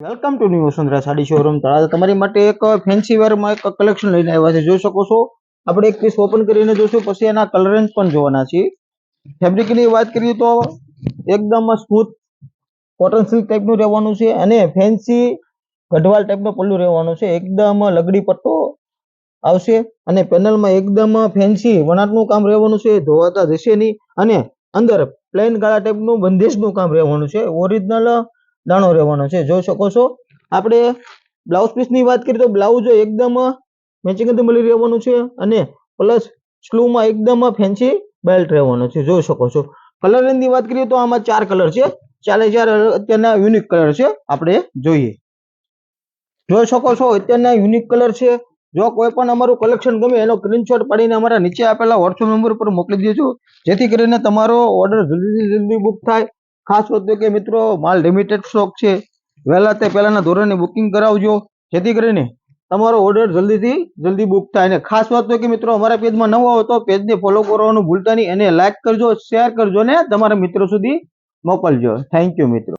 Welcome to new Vasundhara sari showroom Talaja તમારી માટે એક ફેન્સી વેરમાં એક કલેક્શન લઈને આવ્યા છે. જોઈ શકો છો. આપણે એક પીસ ઓપન કરીને જોશું પછી એના કલર રેન્જ પણ જોવાના છીએ. ફેબ્રિકની વાત કરીએ તો એકદમ સ્મૂથ કોટન સિલ્ક ટાઈપનું રહેવાનું છે અને ફેન્સી ગઢવાલ ટાઈપનું પલ્લું રહેવાનું છે. એકદમ લગડી પટ્ટો આવશે અને પેનલમાં એકદમ ફેન્સી વણાટનું કામ રહેવાનું છે. ધોવાતા જશે નહીં અને અંદર પ્લેન ગાળા ટાઈપનું બંધેજનું કામ રહેવાનું છે. ઓરિજિનલ દાણો રહેવાનો છે. જોઈ શકો છો? આપણે બ્લાઉઝ પીસની વાત કરીએ તો બ્લાઉઝ એકદમ મેચિંગ મળી રહેવાનું છે અને પ્લસ સ્લૂમાં એકદમ ફેન્સી બેલ્ટ રહેવાનો છે. જોઈ શકો છો? કલરની વાત કરીએ તો આમાં ચાર કલર છે. ચારે ચાર અત્યારના યુનિક કલર છે. આપણે જોઈએ. જોઈ શકો છો? અત્યારના યુનિક કલર છે. જો કોઈ પણ અમારું કલેક્શન ગમે એનો સ્ક્રીનશોટ પાડીને અમારા નીચે આપેલા વોટ્સએપ નંબર પર મોકલી દેજો જેથી કરીને તમારો ઓર્ડર જલ્દીથી જલ્દી બુક થાય. ખાસ વાત કે મિત્રો, માલ લિમિટેડ સ્ટોક છે. વહેલા તે પહેલાના ધોરણે બુકિંગ કરાવજો. જેથી કરીને તમારો ઓર્ડર જલ્દીથી જલ્દી બુક થાય. અને ખાસ વાત તો કે મિત્રો, અમારા પેજમાં નવો હો તો પેજને ફોલો કરવાનું ભૂલતા નહીં. અને લાઇક કરજો શેર કરજો ને તમારા મિત્રો સુધી મોકલજો. થેન્ક યુ મિત્રો.